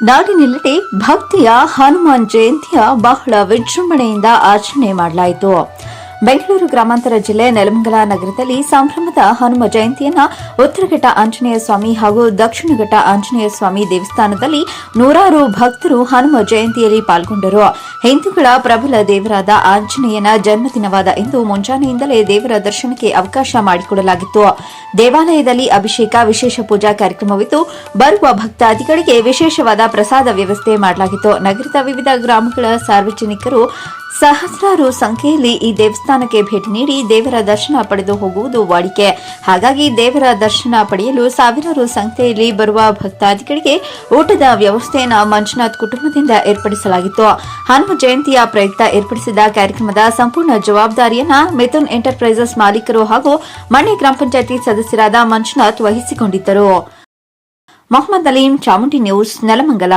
ನಾಡಿನೆಲ್ಲೆಡೆ ಭಕ್ತಿಯ ಹನುಮಾನ್ ಜಯಂತಿಯ ಬಹಳ ವಿಜೃಂಭಣೆಯಿಂದ ಆಚರಣೆ ಮಾಡಲಾಯಿತು. ಬೆಂಗಳೂರು ಗ್ರಾಮಾಂತರ ಜಿಲ್ಲೆ ನೆಲಮಂಗಲ ನಗರದಲ್ಲಿ ಸಂಭ್ರಮದ ಹನುಮ ಜಯಂತಿಯನ್ನ ಉತ್ತರಘಟ್ಟ ಆಂಜನೇಯ ಸ್ವಾಮಿ ಹಾಗೂ ದಕ್ಷಿಣಘಟ್ಟ ಆಂಜನೇಯ ಸ್ವಾಮಿ ದೇವಸ್ಥಾನದಲ್ಲಿ ನೂರಾರು ಭಕ್ತರು ಹನುಮ ಜಯಂತಿಯಲ್ಲಿ ಪಾಲ್ಗೊಂಡರು. ಹಿಂದೂಗಳ ಪ್ರಬಲ ದೇವರಾದ ಆಂಜನೇಯನ ಜನ್ಮದಿನವಾದ ಇಂದು ಮುಂಜಾನೆಯಿಂದಲೇ ದೇವರ ದರ್ಶನಕ್ಕೆ ಅವಕಾಶ ಮಾಡಿಕೊಡಲಾಗಿತ್ತು. ದೇವಾಲಯದಲ್ಲಿ ಅಭಿಷೇಕ, ವಿಶೇಷ ಪೂಜಾ ಕಾರ್ಯಕ್ರಮವಿದ್ದು, ಬರುವ ಭಕ್ತಾದಿಗಳಿಗೆ ವಿಶೇಷವಾದ ಪ್ರಸಾದ ವ್ಯವಸ್ಥೆ ಮಾಡಲಾಗಿತ್ತು. ನಗರದ ವಿವಿಧ ಗ್ರಾಮಗಳ ಸಾರ್ವಜನಿಕರು ಸಹಸ್ರಾರು ಸಂಖ್ಯೆಯಲ್ಲಿ ಈ ದೇವಸ್ಥಾನಕ್ಕೆ ಭೇಟಿ ನೀಡಿ ದೇವರ ದರ್ಶನ ಪಡೆದು ಹೋಗುವುದು ವಾಡಿಕೆ. ಹಾಗಾಗಿ ದೇವರ ದರ್ಶನ ಪಡೆಯಲು ಸಾವಿರಾರು ಸಂಖ್ಯೆಯಲ್ಲಿ ಬರುವ ಭಕ್ತಾದಿಗಳಿಗೆ ಊಟದ ವ್ಯವಸ್ಥೆಯನ್ನು ಮಂಜುನಾಥ್ ಕುಟುಂಬದಿಂದ ಏರ್ಪಡಿಸಲಾಗಿತ್ತು. ಹನುಮ ಜಯಂತಿಯ ಪ್ರಯುಕ್ತ ಏರ್ಪಡಿಸಿದ ಕಾರ್ಯಕ್ರಮದ ಸಂಪೂರ್ಣ ಜವಾಬ್ದಾರಿಯನ್ನ ಮಿಥುನ್ ಎಂಟರ್ಪ್ರೈಸಸ್ ಮಾಲೀಕರು ಹಾಗೂ ಮಣ್ಣೆ ಗ್ರಾಮ ಪಂಚಾಯಿತಿ ಸದಸ್ಯರಾದ ಮಂಜುನಾಥ್ ವಹಿಸಿಕೊಂಡಿದ್ದರು. ಮೊಹಮ್ಮದ್ ಅಲೀಂ, ಚಾಮುಂಡಿ ನ್ಯೂಸ್, ನೆಲಮಂಗಲ.